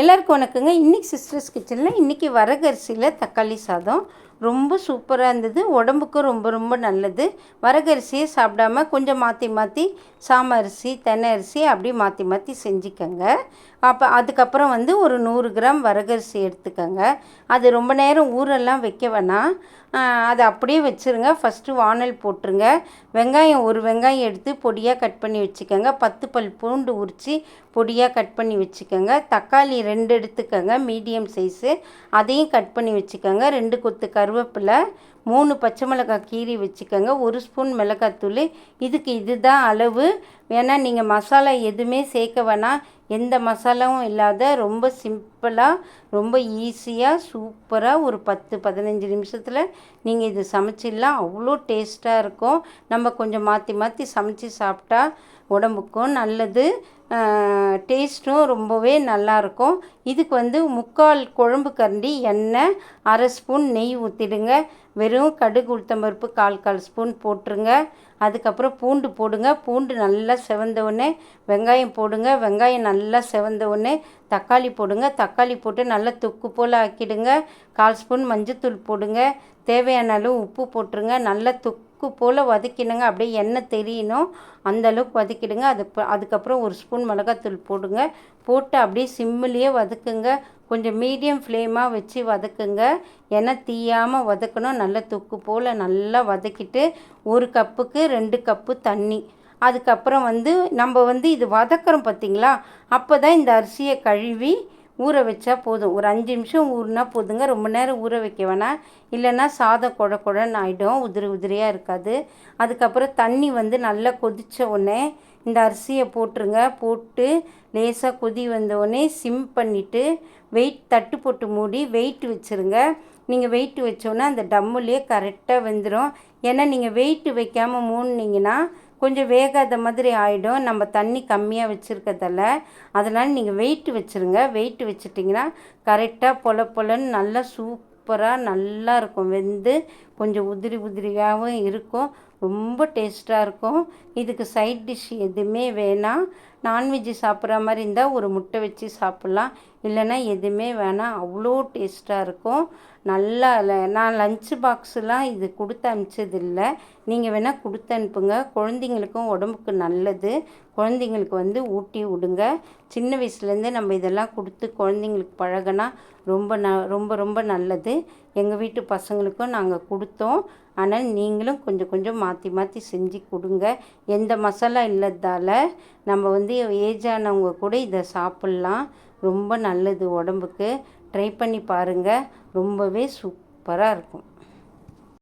எல்லாருக்கும் வணக்கங்க. இன்றைக்கி சிஸ்டர்ஸ் கிச்சனில் இன்றைக்கி வரகரிசியில் தக்காளி சாதம் ரொம்ப சூப்பராக இருந்தது. உடம்புக்கும் ரொம்ப ரொம்ப நல்லது. வரகரிசியை சாப்பிடாம கொஞ்சம் மாற்றி மாற்றி சாம அரிசி தென்னை அரிசி அப்படி மாற்றி மாற்றி செஞ்சுக்கோங்க. அப்போ அதுக்கப்புறம் வந்து ஒரு நூறு கிராம் வரகரிசி எடுத்துக்கோங்க. அது ரொம்ப நேரம் ஊரெல்லாம் வைக்க வேணாம். அதை அப்படியே வச்சுருங்க. ஃபஸ்ட்டு வானல் போட்டுருங்க. வெங்காயம் ஒரு வெங்காயம் எடுத்து பொடியாக கட் பண்ணி வச்சுக்கோங்க. பத்து பல் பூண்டு உரித்து பொடியாக கட் பண்ணி வச்சுக்கோங்க. தக்காளி ரெண்டு எடுத்துக்கோங்க. மீடியம் சைஸு அதையும் கட் பண்ணி வச்சுக்கோங்க. ரெண்டு கொத்து கருவேப்பிலை மூணு பச்சை மிளகாய் கீரி வச்சுக்கோங்க. ஒரு ஸ்பூன் மிளகாத்தூள் இதுக்கு இதுதான் அளவு. ஏன்னா நீங்கள் மசாலா எதுவுமே சேர்க்க வேணாம். எந்த மசாலாவும் இல்லாத ரொம்ப சிம்பிளாக ரொம்ப ஈஸியாக சூப்பராக ஒரு பத்து பதினஞ்சு நிமிஷத்தில் நீங்கள் இது சமைச்சிடலாம். அவ்வளோ டேஸ்ட்டாக இருக்கும். நம்ம கொஞ்சம் மாற்றி மாற்றி சமைச்சி சாப்பிட்டா உடம்புக்கும் நல்லது. டேஸ்ட்டும் ரொம்பவே நல்லாயிருக்கும். இதுக்கு வந்து முக்கால் குழம்பு கரண்டி எண்ணெய் அரை ஸ்பூன் நெய் ஊற்றிடுங்க வெறும் கடுகு உளுத்தம்பருப்பு கால் கால் ஸ்பூன் போட்டுருங்க. அதுக்கப்புறம் பூண்டு போடுங்க. பூண்டு நல்லா செவந்த உடனே வெங்காயம் போடுங்க. வெங்காயம் நல்லா செவந்த உடனே தக்காளி போடுங்க. தக்காளி போட்டு நல்லா தொக்கு போல் ஆக்கிடுங்க. கால் ஸ்பூன் மஞ்சத்தூள் போடுங்க. தேவையான அளவு உப்பு போட்டுருங்க. நல்லா தொக்கு போல் வதக்கிடுங்க. அப்படியே எண்ணெய் தெரியணும். அந்த அளவுக்கு வதக்கிடுங்க. அது அதுக்கப்புறம் ஒரு ஸ்பூன் மிளகாத்தூள் போடுங்க. போட்டு அப்படியே சிம்மிலேயே வதக்குங்க. கொஞ்சம் மீடியம் ஃப்ளேமாக வச்சு வதக்குங்க. எண்ணெய் தீயாமல் வதக்கணும். நல்லா தொக்கு போல் நல்லா வதக்கிட்டு ஒரு கப்புக்கு ரெண்டு கப்பு தண்ணி. அதுக்கப்புறம் வந்து நம்ம வந்து இது வதக்குறோம் பார்த்திங்களா அப்போ தான் இந்த அரிசியை கழுவி ஊற வச்சா போதும். ஒரு அஞ்சு நிமிஷம் ஊறினா போதுங்க. ரொம்ப நேரம் ஊற வைக்க வேணாம் இல்லைன்னா சாதம் குழ குழன்னு ஆகிடும் உதிரி உதிரியாக இருக்காது. அதுக்கப்புறம் தண்ணி வந்து நல்லா கொதித்த உடனே இந்த அரிசியை போட்டுருங்க. போட்டு லேசாக கொதி வந்தோடனே சிம் பண்ணிவிட்டு வெயிட் தட்டு போட்டு மூடி வெயிட் வச்சுருங்க. நீங்கள் வெயிட் வச்சோன்னே அந்த டம்முலேயே கரெக்டாக வெந்துடும் ஏன்னா நீங்கள் வெயிட் வைக்காமல் மூணுனீங்கன்னா கொஞ்சம் வேகாத மாதிரி ஆகிடும் நம்ம தண்ணி கம்மியாக வச்சுருக்கதால அதனால் நீங்கள் வெயிட் வச்சுருங்க. வெயிட் வச்சுட்டிங்கன்னா கரெக்டாக பொல பொலன்னு நல்லா சூப்பராக நல்லா இருக்கும். வெந்து கொஞ்சம் உதிரி உதிரியாகவும் இருக்கும். ரொம்ப டேஸ்ட்டாக இருக்கும். இதுக்கு சைட் டிஷ் எதுவுமே வேணாம். நான்வெஜ்ஜு சாப்பிட்ற மாதிரி இருந்தால் ஒரு முட்டை வச்சு சாப்பிட்லாம். இல்லைன்னா எதுவுமே வேணாம். அவ்வளோ டேஸ்ட்டாக இருக்கும். நல்லா நான் லஞ்சு பாக்ஸுலாம் இது கொடுத்து அனுப்பிச்சதில்லை. நீங்கள் வேணால் கொடுத்து அனுப்புங்க. குழந்தைங்களுக்கும் உடம்புக்கு நல்லது. குழந்தைங்களுக்கு வந்து ஊட்டி விடுங்க. சின்ன வயசுலேருந்தே நம்ம இதெல்லாம் கொடுத்து குழந்தைங்களுக்கு பழகினா ரொம்ப ந ரொம்ப ரொம்ப நல்லது. எங்கள் வீட்டு பசங்களுக்கும் நாங்கள் கொடுத்தோம். ஆனால் நீங்களும் கொஞ்சம் கொஞ்சம் மாற்றி மாற்றி செஞ்சு கொடுங்க. எந்த மசாலா இல்லாதால் நம்ம வந்து ஏஜானவங்க கூட இதை சாப்பிட்லாம். ரொம்ப நல்லது உடம்புக்கு. ட்ரை பண்ணி பாருங்கள் ரொம்பவே சூப்பராக இருக்கும்.